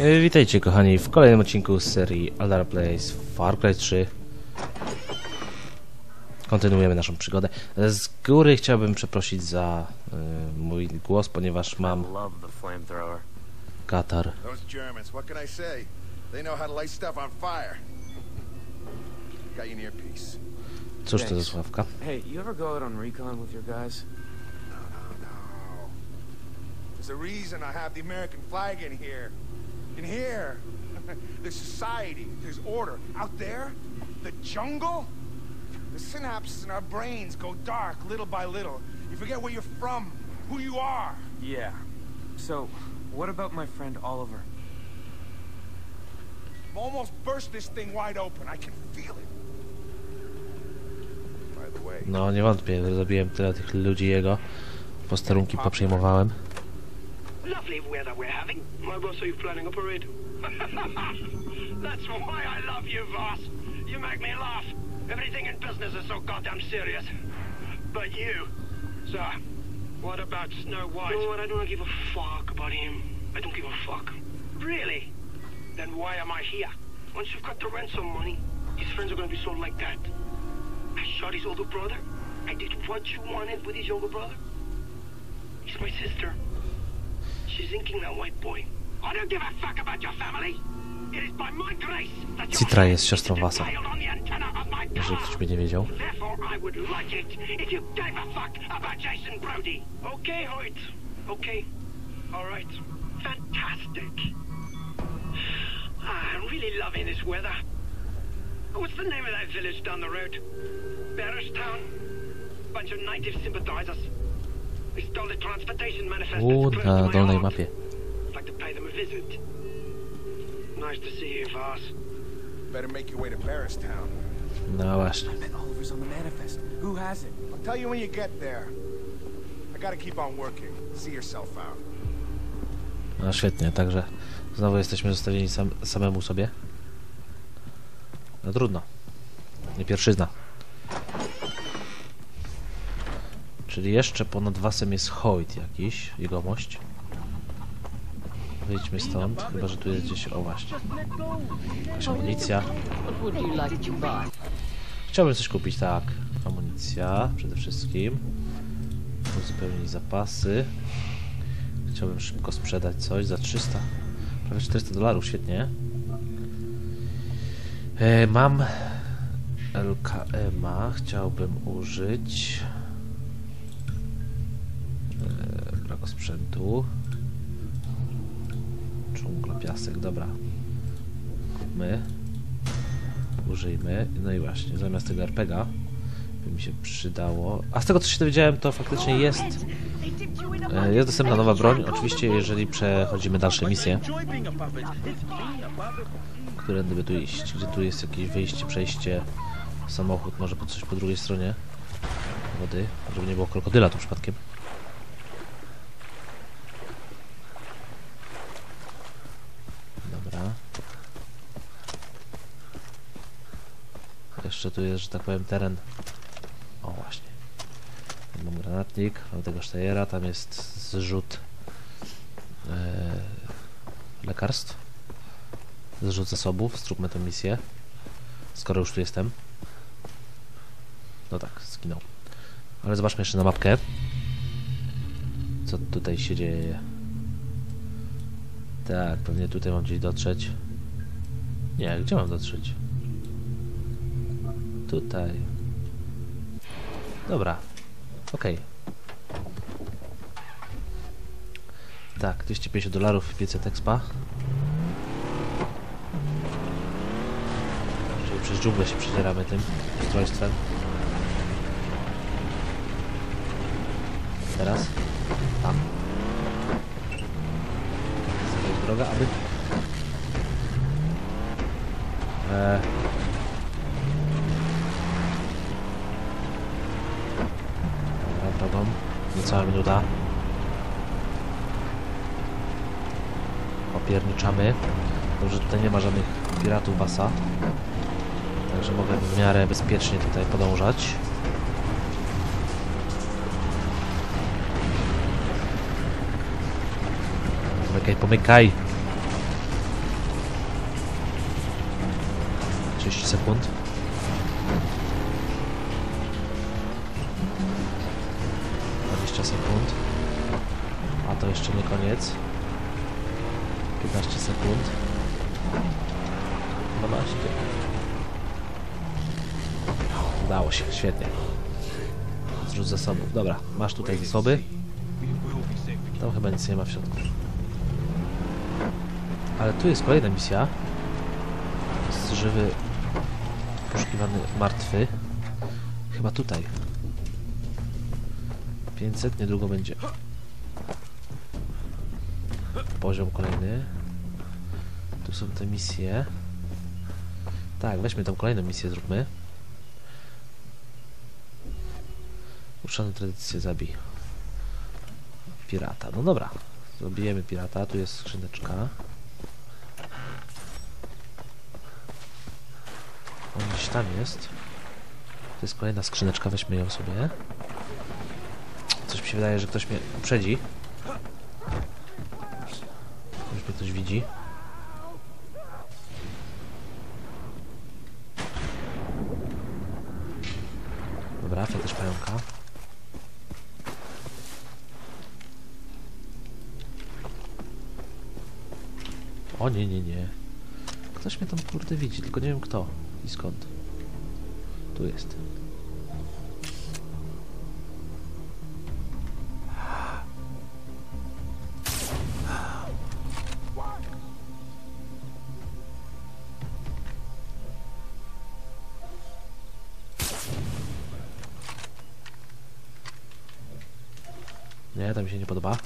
E, Witajcie kochani w kolejnym odcinku z serii Aldara Plays Far Cry 3 Kontynuujemy naszą przygodę. Z góry chciałbym przeprosić za e, mój głos, ponieważ mam katar. Cóż to za sławka? Hey, you ever go out on recon with your guys? No, no, no. There's a reason I have the American flag in here. In here, there's society, there's order. Out there, the jungle, the synapses in our brains go dark little by little. You forget where you're from, who you are. Yeah. So, what about my friend Oliver? I've almost burst this thing wide open. I can feel it. By the way, No nie wątpię, że zabiłem tyle tych ludzi jego. Posterunki poprzejmowałem. Lovely weather we're having. My boss, are you planning a parade? That's why I love you, boss. You make me laugh. Everything in business is so goddamn serious. But you, sir, what about Snow White? You know what? I don't give a fuck about him. I don't give a fuck. Really? Then why am I here? Once you've got the ransom money, his friends are gonna be so like that. I shot his older brother. I did what you wanted with his younger brother. He's my sister. Citra jest head siostrą is Wasa. impaled on the antenna of my Jeżeli car. ktoś by nie wiedział. Therefore, I would like it if you gave a fuck about Jason Brody. Okay, Hoyt. Okay. All right. Fantastic. Ah, I'm really loving this weather. What's the name of that village down the road? Barristown? Bunch of native sympathizers. U, na dolnej mapie. I'd like to pay them a visit. Nice to see you, Voss. better make your way to Barristown. No właśnie. Bet Oliver's on the manifest. Who has it? I'll tell you when you get there. I gotta keep on working. See yourself out. No świetnie, także znowu jesteśmy zostawieni sam, samemu sobie. No trudno. Nie pierwszyzna. Czyli jeszcze ponad wasem jest Hoyt jakiś, jegomość. Wyjdźmy stąd, chyba że tu jest gdzieś, o właśnie, jakaś amunicja. Chciałbym coś kupić, tak. Amunicja przede wszystkim. Uzupełnić zapasy. Chciałbym szybko sprzedać coś za 300, prawie 400 dolarów, świetnie. E, mam LKM-a, chciałbym użyć. Sprzętu. Dżungla, piasek, dobra. Kupmy. Użyjmy. No i właśnie, zamiast tego RPGa by mi się przydało. A z tego co się dowiedziałem, to faktycznie jest. e, Jest dostępna nowa broń. Oczywiście, jeżeli przechodzimy dalsze misje. Którędy by tu iść? Gdzie tu jest jakieś wyjście, przejście, samochód, może po coś po drugiej stronie wody, żeby nie było krokodyla tu przypadkiem. Dobra. Jeszcze tu jest, że tak powiem, teren. O, właśnie. Mam granatnik, mam tego Steyera, tam jest zrzut e, lekarstw. Zrzut zasobów, zróbmy tę misję. Skoro już tu jestem. No tak, zginął. Ale zobaczmy jeszcze na mapkę. Co tutaj się dzieje. Tak, pewnie tutaj mam gdzieś dotrzeć. Nie, gdzie mam dotrzeć? Tutaj. Dobra. Okej. Tak, 250 dolarów 500 expa. Czyli przez dżunglę się przedzieramy tym ustrojstwem. Teraz. Tam. Jest droga, aby... Eee, niecała minuta. Opierniczamy. Dobrze, tutaj nie ma żadnych piratów basa. Także mogę w miarę bezpiecznie tutaj podążać. Pomykaj, pomykaj! 30 sekund. Sekund. A to jeszcze nie koniec. 15 sekund. 12. Udało się, świetnie. Zrzuć zasobów. Dobra, masz tutaj zasoby. Tam chyba nic nie ma w środku. Ale tu jest kolejna misja. Jest żywy, poszukiwany martwy. Chyba tutaj. 500, niedługo będzie. Poziom kolejny. Tu są te misje. Tak, weźmy tą kolejną misję, zróbmy. Uczony tradycję zabij. Pirata. No dobra. Zabijemy pirata. Tu jest skrzyneczka. On gdzieś tam jest. To jest kolejna skrzyneczka. Weźmy ją sobie. Się wydaje, że ktoś mnie uprzedzi. Już mnie ktoś widzi. Dobra, też pająka. O nie, nie, nie. Ktoś mnie tam kurde widzi, tylko nie wiem kto i skąd. Tu jest. Nie, to mi się nie podoba.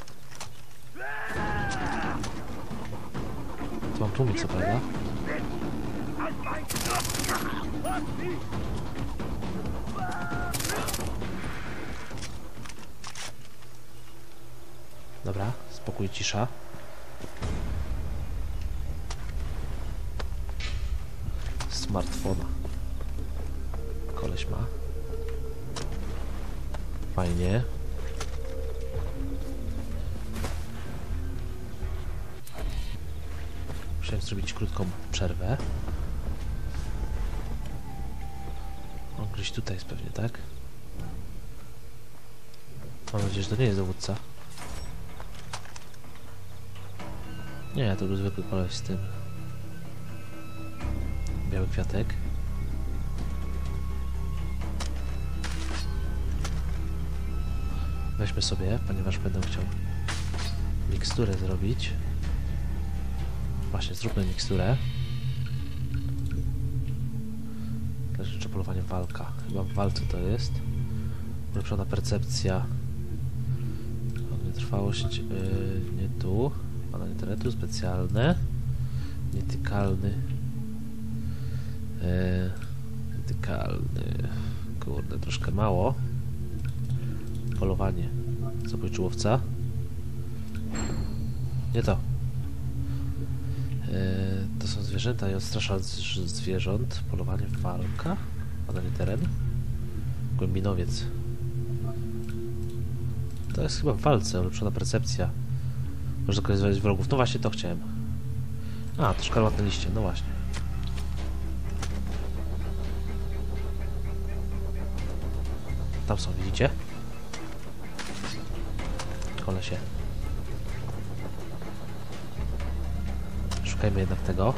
To mam tłumić, co prawda? Dobra, spokój, cisza. Smartfona. Musiałem zrobić krótką przerwę. On gdzieś tutaj jest pewnie, tak? Mam nadzieję, że to nie jest dowódca. Nie, to był zwykły koleś z tym. Biały kwiatek. Weźmy sobie, ponieważ będę chciał miksturę zrobić. Właśnie, zróbmy miksturę. Też życzę polowanie walka. Chyba w walce to jest. Ulepszona percepcja. Trwałość yy, nie tu. Pana internetu specjalne. Nietykalny. Yy, nietykalny. Kurde, troszkę mało. Polowanie. Zabójczy łowca. Nie to. Yy, to są zwierzęta i odstrasza zwierząt. Polowanie, walka. Badanie terenu. Głębinowiec. To jest chyba w walce, ulepszona percepcja. Można lokalizować wrogów. No właśnie to chciałem. A, to szkarłatne liście, no właśnie. Tam są, widzicie? Kolesie. Szukajmy jednak tego.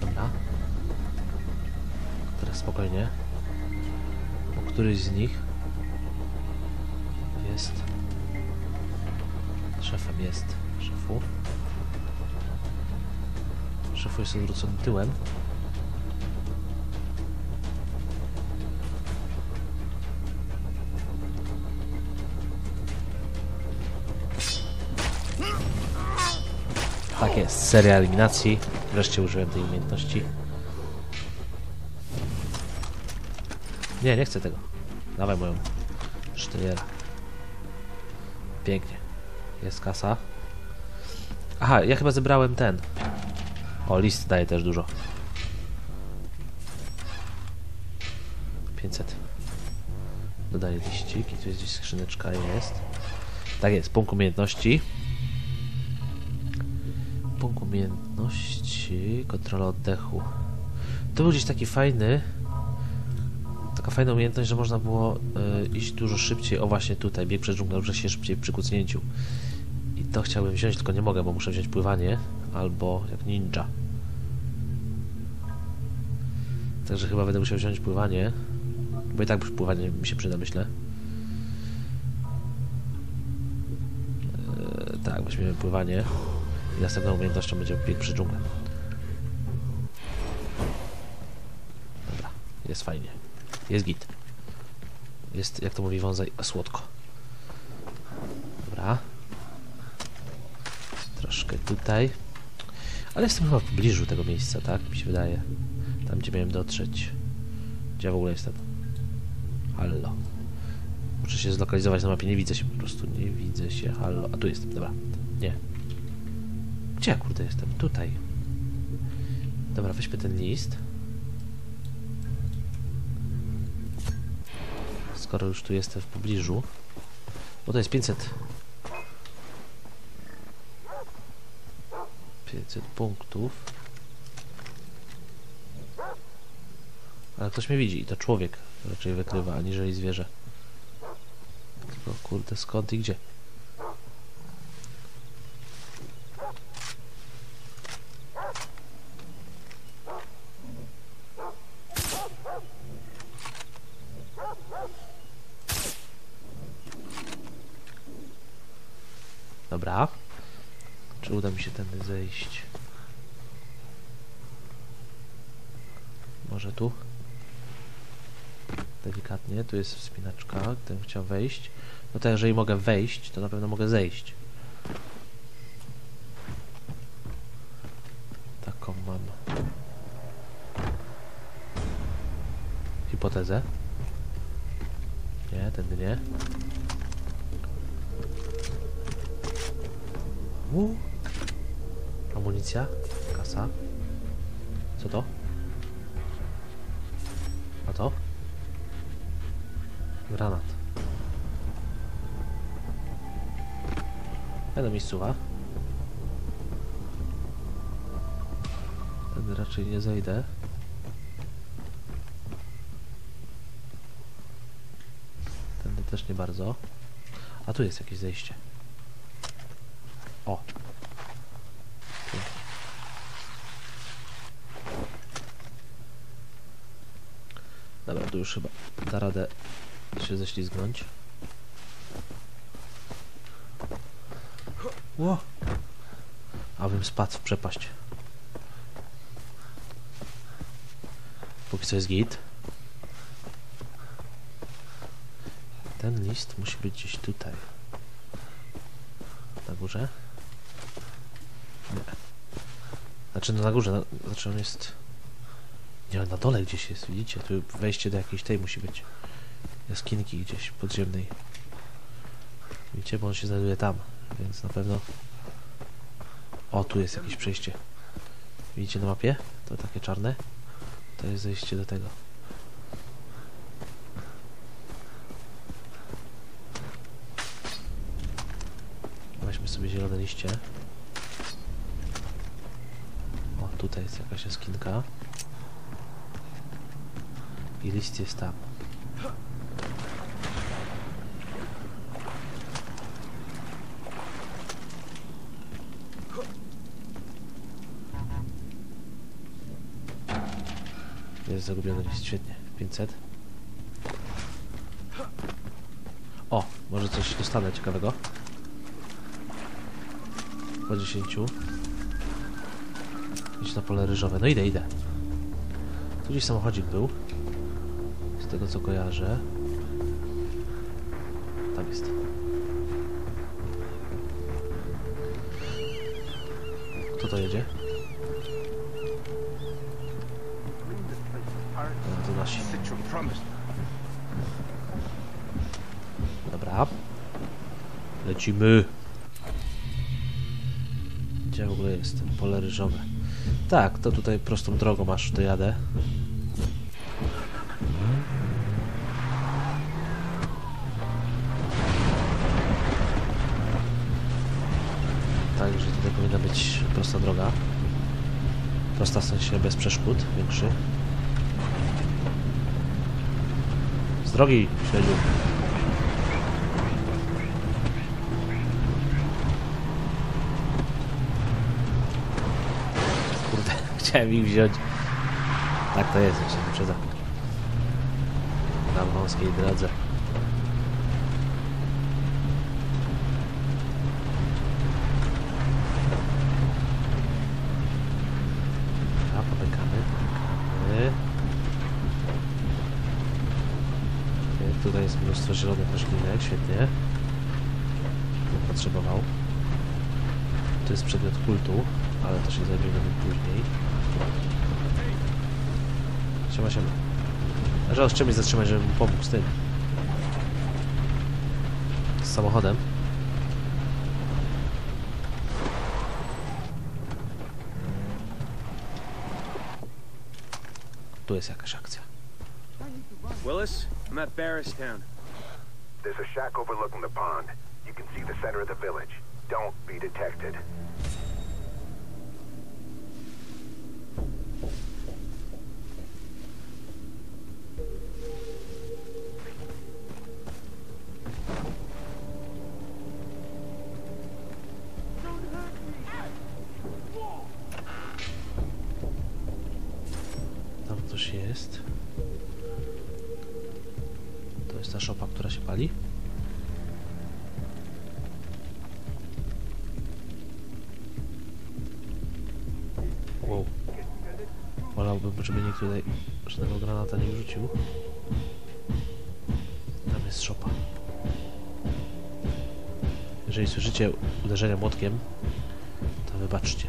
Dobra. Teraz spokojnie. Bo któryś z nich jest szefem jest szefu. Szefu jest odwrócony tyłem. Tak jest, seria eliminacji. Wreszcie użyłem tej umiejętności. Nie, nie chcę tego. Dawaj moją sztyliera. Pięknie. Jest kasa. Aha, ja chyba zebrałem ten. O, list daje też dużo. 500. Dodaję liścik i tu jest gdzieś skrzyneczka, jest. Tak jest, punkt umiejętności. Punkt umiejętności, kontrola oddechu. To był gdzieś taki fajny, taka fajna umiejętność, że można było e, iść dużo szybciej. O właśnie tutaj, bieg przez dżunglę, ruszę się szybciej przy kucnięciu. I to chciałbym wziąć, tylko nie mogę, bo muszę wziąć pływanie, albo jak ninja. Także chyba będę musiał wziąć pływanie, bo i tak pływanie mi się przyda, myślę. Eee, tak, weźmiemy pływanie następną umiejętnością będzie bieg przy dżunglę. Dobra, jest fajnie. Jest git. Jest, jak to mówi wązaj, słodko. Dobra. Troszkę tutaj. Ale jestem chyba w pobliżu tego miejsca, tak? Mi się wydaje. Tam, gdzie miałem dotrzeć. Gdzie ja w ogóle jestem? Hallo. Muszę się zlokalizować na mapie. Nie widzę się po prostu. Nie widzę się. Hallo. A tu jestem. Dobra. Nie. Gdzie ja kurde jestem? Tutaj. Dobra, weźmy ten list. Skoro już tu jestem w pobliżu. Bo to jest 500. 500 punktów. Ale ktoś mnie widzi i to człowiek raczej wykrywa, aniżeli zwierzę. Tylko kurde, skąd i gdzie? Dobra. Czy uda mi się tędy zejść? Może tu? Delikatnie, tu jest wspinaczka, gdybym chciał wejść. No to jeżeli mogę wejść, to na pewno mogę zejść. Taką mam hipotezę. Nie, tędy nie. U. Amunicja, kasa. Co to? A to? Granat. Do miejscowa. Tędy raczej nie zejdę. Tędy też nie bardzo. A tu jest jakieś zejście. O! Dobra, tu już chyba da radę się ześlizgnąć. Ło! Abym spadł w przepaść. Póki co jest git. Ten list musi być gdzieś tutaj. Na górze? Nie. Znaczy no na górze, na, znaczy on jest... Nie, na dole gdzieś jest, widzicie? Tu wejście do jakiejś tej musi być. Jaskinki gdzieś podziemnej. Widzicie, bo on się znajduje tam, więc na pewno... O, tu jest jakieś przejście. Widzicie na mapie? To takie czarne. To jest zejście do tego. Weźmy sobie zielone liście. O, tutaj jest jakaś jaskinka. I list jest tam. Jest zagubiony list, świetnie. 500. O, może coś dostanę ciekawego. Po 10. Na pole ryżowe. No idę, idę. Tu gdzieś samochodzik był. Z tego co kojarzę. Tam jest. Kto to jedzie? To nasi. Dobra. Lecimy. Gdzie w ogóle jest? Pole ryżowe. Tak, to tutaj prostą drogą aż dojadę. że tutaj powinna być prosta droga. Prosta w sensie bez przeszkód, większy. Z drogi, śledziu. Chciałem ich wziąć. Tak to jest, jak się wyprzedza. Na wąskiej drodze. A, pomykamy, pomykamy. Okej, Tutaj jest mnóstwo zielonych roślinek, świetnie. Nie potrzebował. To jest przedmiot kultu, ale to się zajmiemy nim później. Siema, siema. Że chce mnie zatrzymać, żebym mu pomógł z tym. Z samochodem. Tu jest jakaś akcja. Willis, I'm at Barristown. There's a shack overlooking the pond. You can see the center of the village. Don't be detected. Tutaj żadnego granata nie wrzucił. Tam jest szopa. Jeżeli słyszycie uderzenia młotkiem, to wybaczcie.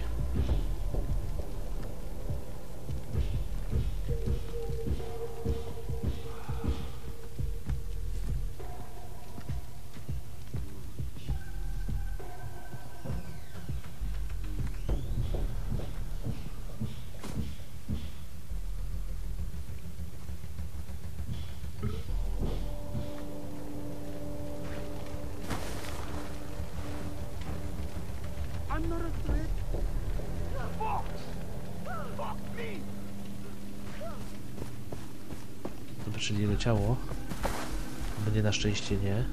Szczęście nie.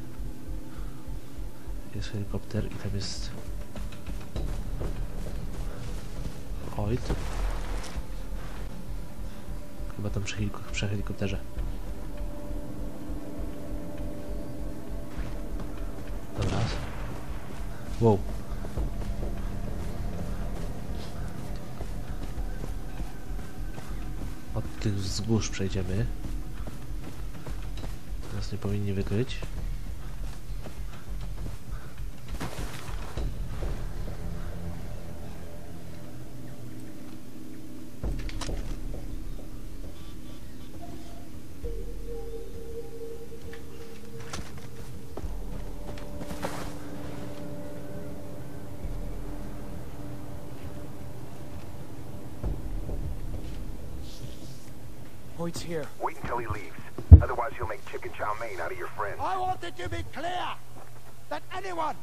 Jest helikopter i tam jest... Hoyt. Chyba tam przy, heliko przy helikopterze. Dobra. Wow. Od tych wzgórz przejdziemy. Powinni wykryć. Hoyt's here. Wait until he leaves. Otherwise, he'll make chicken chow mein out of your friends. I want it to be clear that anyone,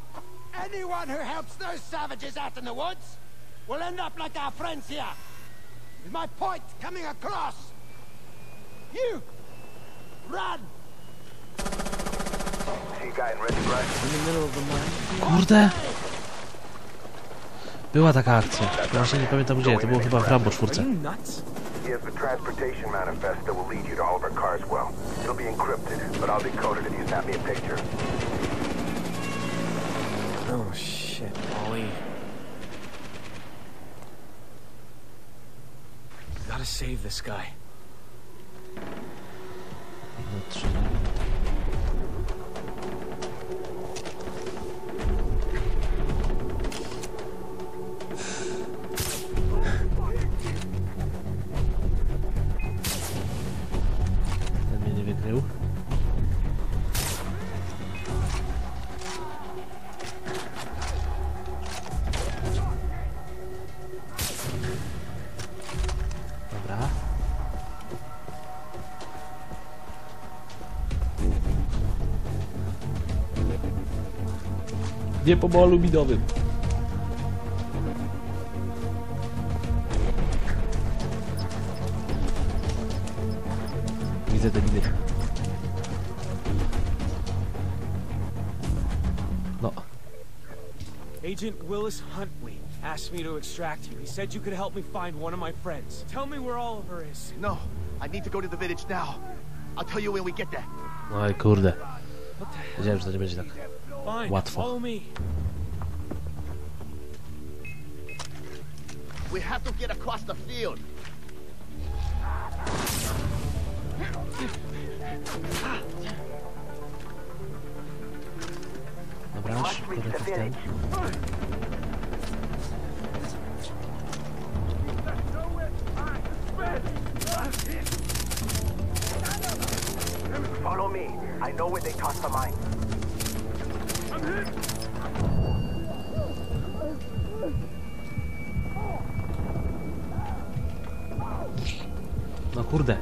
anyone who helps those savages out in the woods will end up like our friends here. Is my point coming across? You, run! See a guy in red brush? In the middle of the mine. Kurde! Była taka akcja. Właśnie nie pamiętam gdzie. To było chyba w Rambo 4. Are you nuts? The transportation manifest that will lead you to Oliver Carswell. It'll be encrypted, but I'll decode it if you snap me a picture. Oh shit, Ollie. Gotta save this guy. Nie po bolu. Widzę te miny. No. Agent Willis Huntley asked me to extract you. He said you could help me find one of my friends. Tell me where Oliver is. No, I need to go to the village now. I'll tell you when we get there. No Oj kurde. Wiedziałem, że to nie będzie tak. Fine. Łatwo. Follow me. We have to get across the field. Dobra, szybko najpierw ten. Follow me. I know where they tossed the mine. No kurde.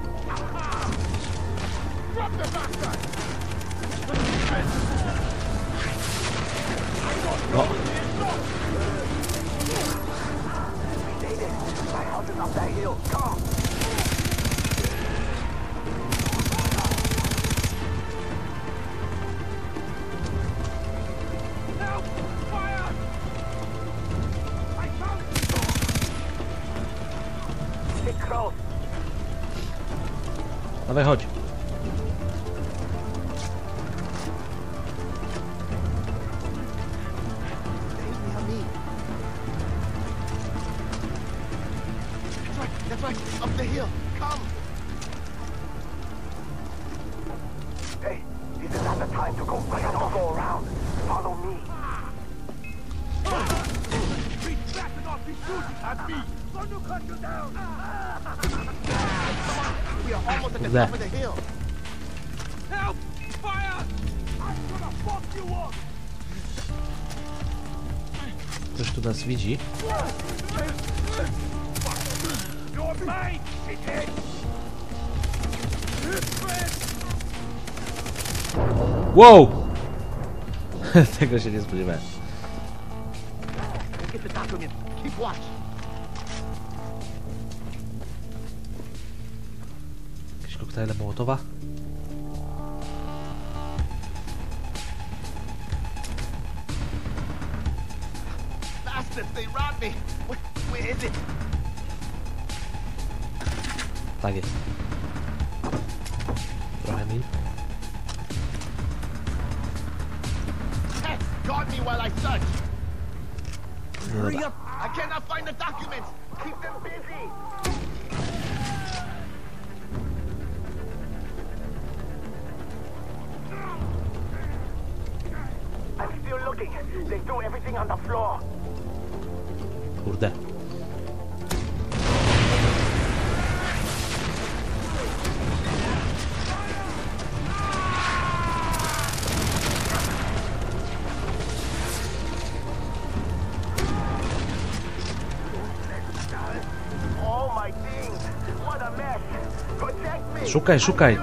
Dawaj chodź. We are almost at the top of the hill. Help! Fire! Ktoś tu nas widzi. Wow! Tego się nie spodziewałem. Get the document. Keep watch. Jakieś koktajle Mołotowa? Bastards, they robbed me. Where, where is it? Tak jest. Trochę. Hey, guard me while I search. Hurry up. Cannot find the documents. Keep them busy. I'm still looking. They threw everything on the floor. Kurde. Szukaj, szukaj.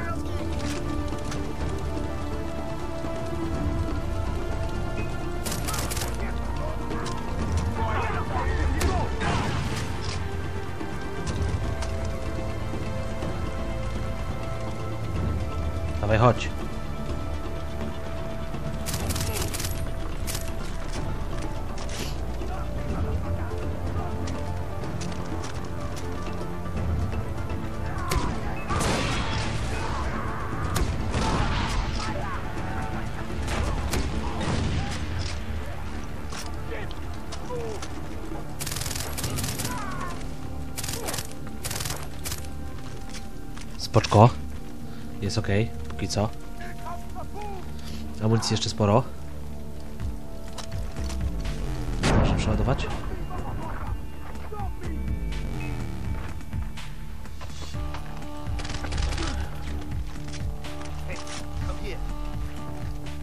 Dawaj, chodź. Jest ok, póki co. Amunicji jeszcze sporo. Muszę przeładować.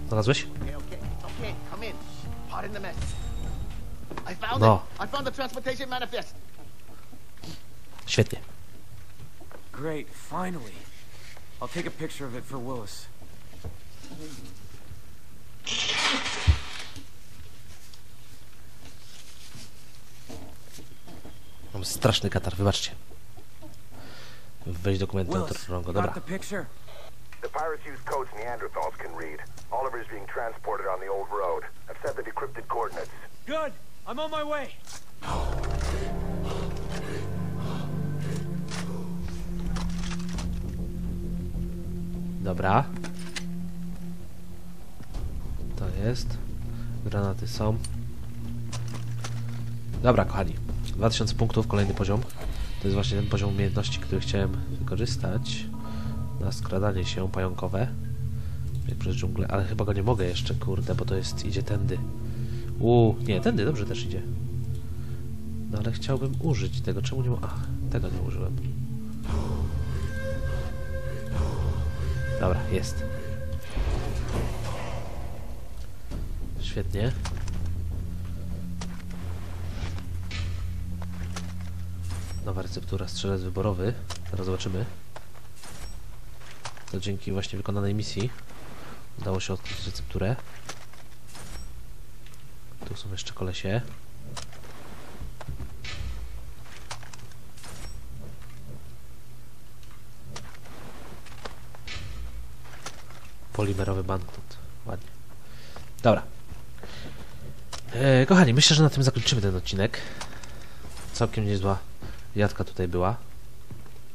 Znalazłeś? No. manifest. Świetnie. Great, finally. I'll take a picture of it for Willis. Mam straszny katar, wybaczcie. Weź dokumenty Willis, autorowego, got dobra. the picture? The pirates use codes Neanderthals can read. Oliver's being transported on the old road. I've set the decrypted coordinates. Good. I'm on my way. Oh. Dobra. To jest. Granaty są. Dobra, kochani. 2000 punktów, kolejny poziom. To jest właśnie ten poziom umiejętności, który chciałem wykorzystać na skradanie się pająkowe. Jak przez dżunglę, ale chyba go nie mogę jeszcze, kurde, bo to jest, idzie tędy. Uuu, nie, tędy dobrze też idzie. No ale chciałbym użyć tego, czemu nie Ach, tego nie użyłem. Dobra, jest. Świetnie. Nowa receptura, strzelec wyborowy. Teraz zobaczymy. To dzięki właśnie wykonanej misji udało się odkryć recepturę. Tu są jeszcze kolesie. Polimerowy banknot. Ładnie. Dobra. E, kochani, myślę, że na tym zakończymy ten odcinek. Całkiem niezła jadka tutaj była.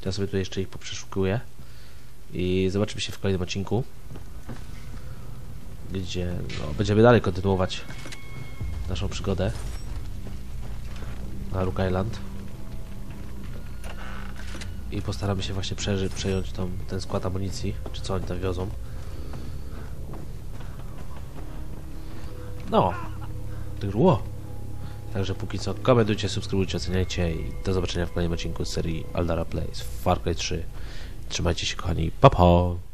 Ja sobie tu jeszcze ich poprzeszukuję. I zobaczymy się w kolejnym odcinku. Gdzie no, będziemy dalej kontynuować naszą przygodę na Rook Island. I postaramy się właśnie przejąć tą, ten skład amunicji, czy co oni tam wiozą. No, tyrło. Także póki co komentujcie, subskrybujcie, oceniajcie i do zobaczenia w kolejnym odcinku z serii Aldara Plays Far Cry 3. Trzymajcie się kochani, pa pa!